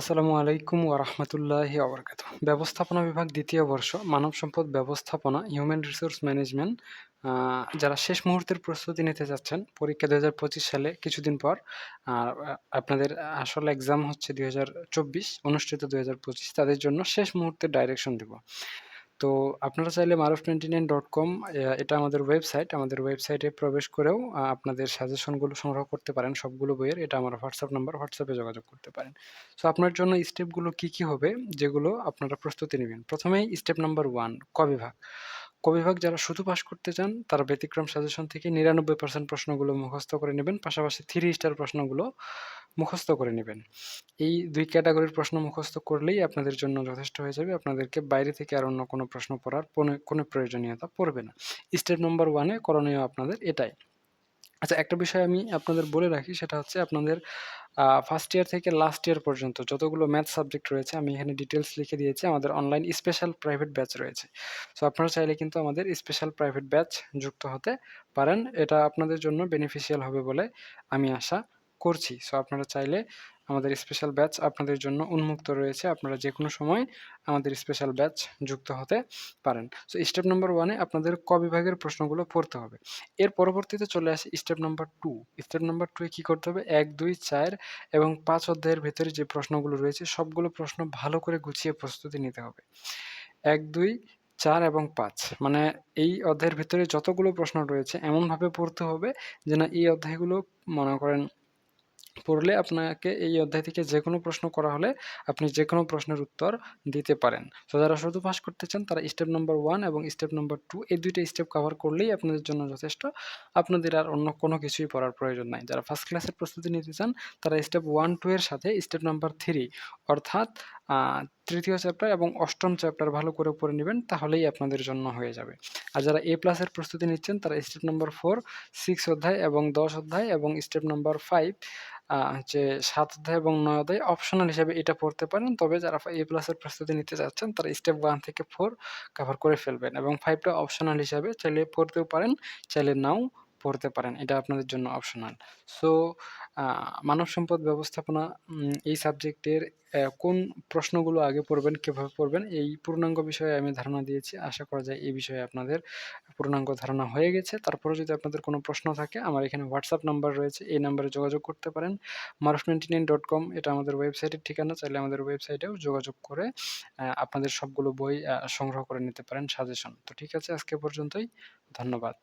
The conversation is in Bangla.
আসসালামু আলাইকুম ওরহমতুল্লাহি আবরকাত ব্যবস্থাপনা বিভাগ দ্বিতীয় বর্ষ, মানব সম্পদ ব্যবস্থাপনা হিউম্যান রিসোর্স ম্যানেজমেন্ট যারা শেষ মুহূর্তের প্রস্তুতি নিতে যাচ্ছেন, পরীক্ষা দু হাজার পঁচিশ সালে কিছুদিন পর, আর আপনাদের আসল এক্সাম হচ্ছে দুই হাজার চব্বিশ, অনুষ্ঠিত দু হাজার পঁচিশ, তাদের জন্য শেষ মুহূর্তে ডাইরেকশন দেব। তো আপনারা চাইলে Maruf twenty nine dot com এটা আমাদের ওয়েবসাইট আমাদের ওয়েবসাইটে প্রবেশ করেও আপনাদের সাজেশনগুলো সংগ্রহ করতে পারেন, সবগুলো বইয়ের, এটা আমার হোয়াটসঅ্যাপ নাম্বার হোয়াটসঅ্যাপে যোগাযোগ করতে পারেন। সো আপনার জন্য স্টেপগুলো কি কি হবে, যেগুলো আপনারা প্রস্তুতি নেবেন? প্রথমেই স্টেপ নাম্বার ওয়ান কবিভাগ। কবিভাগ যারা শুধু পাস করতে চান, তারা ব্যতিক্রম সাজেশন থেকে নিরানব্বই পার্সেন্ট প্রশ্নগুলো মুখস্থ করে নেবেন, পাশাপাশি থ্রি স্টার প্রশ্নগুলো মুখস্থ করে নেবেন। এই দুই ক্যাটাগরির প্রশ্ন মুখস্থ করলেই আপনাদের জন্য যথেষ্ট হয়ে যাবে। আপনাদেরকে বাইরে থেকে আর অন্য কোনো প্রশ্ন পড়ার কোনো প্রয়োজনীয়তা পড়বে না। স্টেপ নম্বর ওয়ানে করণীয় আপনাদের এটাই। আচ্ছা একটা বিষয় আমি আপনাদের বলে রাখি, সেটা হচ্ছে আপনাদের ফার্স্ট ইয়ার থেকে লাস্ট ইয়ার পর্যন্ত যতগুলো ম্যাথ সাবজেক্ট রয়েছে, আমি এখানে ডিটেলস লিখে দিয়েছি, আমাদের অনলাইন স্পেশাল প্রাইভেট ব্যাচ রয়েছে। সো আপনারা চাইলে কিন্তু আমাদের স্পেশাল প্রাইভেট ব্যাচ যুক্ত হতে পারেন। এটা আপনাদের জন্য বেনিফিশিয়াল হবে বলে আমি আশা করছি। সো আপনারা চাইলে আমাদের স্পেশাল ব্যাচ আপনাদের জন্য উন্মুক্ত রয়েছে। আপনারা যে কোনো সময় আমাদের স্পেশাল ব্যাচ যুক্ত হতে পারেন। সো স্টেপ নাম্বার ওয়ানে আপনাদের ক বিভাগের প্রশ্নগুলো পড়তে হবে। এর পরবর্তীতে চলে আসে step number two step number টুয়ে কী করতে হবে? এক, দুই, চার এবং পাঁচ অধ্যায়ের ভেতরে যে প্রশ্নগুলো রয়েছে, সবগুলো প্রশ্ন ভালো করে গুছিয়ে প্রস্তুতি নিতে হবে। এক, দুই, চার এবং পাঁচ। মানে এই অধ্যায়ের ভিতরে যতগুলো প্রশ্ন রয়েছে, এমনভাবে পড়তে হবে যে না এই অধ্যায়গুলো মনে করেন পড়লে আপনাকে এই অধ্যায় থেকে যে কোনো প্রশ্ন করা হলে আপনি যে কোনো প্রশ্নের উত্তর দিতে পারেন। তো যারা শুধু পাস করতে চান, তারা স্টেপ নম্বর ওয়ান এবং স্টেপ নম্বর টু এই দুইটা স্টেপ কভার করলেই আপনাদের জন্য যথেষ্ট। আপনাদের আর অন্য কোনো কিছুই পড়ার প্রয়োজন নাই। যারা ফার্স্ট ক্লাসের প্রস্তুতি নিতে চান, তারা স্টেপ ওয়ান টু এর সাথে স্টেপ নাম্বার থ্রি অর্থাৎ তৃতীয় চ্যাপ্টার এবং অষ্টম চ্যাপ্টার ভালো করে পড়ে নেবেন, তাহলেই আপনাদের জন্য হয়ে যাবে। আর যারা এ প্লাসের প্রস্তুতি নিচ্ছেন, তারা স্টেপ নম্বর ফোর সিক্স অধ্যায় এবং দশ অধ্যায় এবং স্টেপ নম্বর ফাইভ হচ্ছে সাত অধ্যায় এবং নয় অধ্যায় অপশনাল হিসেবে এটা পড়তে পারেন। তবে যারা এ প্লাসের প্রস্তুতি নিতে চাচ্ছেন তারা স্টেপ ওয়ান থেকে ফোর কভার করে ফেলবেন এবং ফাইভটা অপশনাল হিসাবে চাইলে পড়তেও পারেন, চাইলে নাও পড়তে পারেন, এটা আপনাদের জন্য অপশনাল সো মানব সম্পদ ব্যবস্থাপনা এই সাবজেক্টের কোন প্রশ্নগুলো আগে পড়বেন, কীভাবে পড়বেন, এই পূর্ণাঙ্গ বিষয়ে আমি ধারণা দিয়েছি। আশা করা যায় এই বিষয়ে আপনাদের পূর্ণাঙ্গ ধারণা হয়ে গেছে। তারপরে যদি আপনাদের কোনো প্রশ্ন থাকে, আমার এখানে হোয়াটসঅ্যাপ নাম্বার রয়েছে, এই নাম্বারে যোগাযোগ করতে পারেন। Maruf ninety nine dot com এটা আমাদের ওয়েবসাইটের ঠিকানা, চাইলে আমাদের ওয়েবসাইটেও যোগাযোগ করে আপনাদের সবগুলো বই সংগ্রহ করে নিতে পারেন সাজেশন তো ঠিক আছে, আজকে পর্যন্তই, ধন্যবাদ।